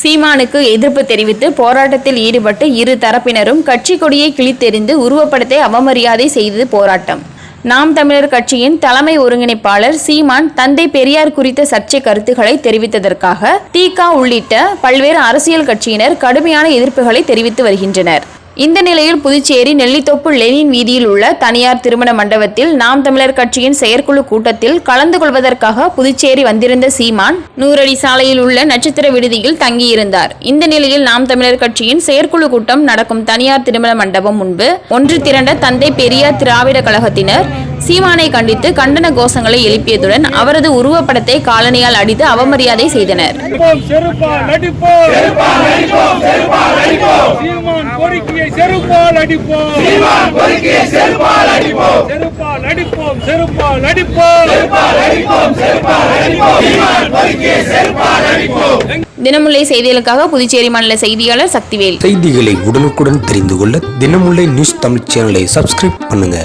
சீமானுக்கு எதிர்ப்பு தெரிவித்து போராட்டத்தில் ஈடுபட்டு இரு தரப்பினரும் கட்சி கொடியை கிழித்தெறிந்து உருவப்படத்தை அவமரியாதை செய்தது போராட்டம். நாம் தமிழர் கட்சியின் தலைமை ஒருங்கிணைப்பாளர் சீமான் தந்தை பெரியார் குறித்த சர்ச்சை கருத்துக்களை தெரிவித்ததற்காக தீகா உள்ளிட்ட பல்வேறு அரசியல் கட்சியினர் கடுமையான எதிர்ப்புகளை தெரிவித்து வருகின்றனர். இந்த நிலையில் புதுச்சேரி நெல்லித்தோப்பு லெனின் வீதியில் உள்ள தனியார் திருமண மண்டபத்தில் நாம் தமிழர் கட்சியின் செயற்குழு கூட்டத்தில் கலந்து கொள்வதற்காக புதுச்சேரி வந்திருந்த சீமான் நூறடி சாலையில் உள்ள நட்சத்திர விடுதியில் தங்கியிருந்தார். இந்த நிலையில் நாம் தமிழர் கட்சியின் செயற்குழு கூட்டம் நடக்கும் தனியார் திருமண மண்டபம் முன்பு ஒன்று திரண்ட தந்தை பெரியார் திராவிட கழகத்தினர் சீமானை கண்டித்து கண்டன கோஷங்களை எழுப்பியதுடன் அவரது உருவப்படத்தை காலணியால் அடித்து அவமரியாதை செய்தனர் நடிப்போம் செருப்பால் அடிப்போம் சீமான் கோரிக்கையை செருப்பால் அடிப்போம். சீமான் கோரிக்கையை செருப்பால் அடிப்போம். செருப்பால் அடிப்போம் செருப்பால் அடிப்போம். செருப்பால் அடிப்போம் செருப்பால் அடிப்போம். சீமான் கோரிக்கையை செருப்பால் அடிப்போம். தினமுல்லை செய்திகளுக்காக புதுச்சேரி மாநில செய்தியாளர் சக்திவேல். செய்திகளை உடனுக்குடன் தெரிந்து கொள்ள தினமுல்லை நியூஸ் தமிழ் சேனலை சப்ஸ்கிரைப் பண்ணுங்க.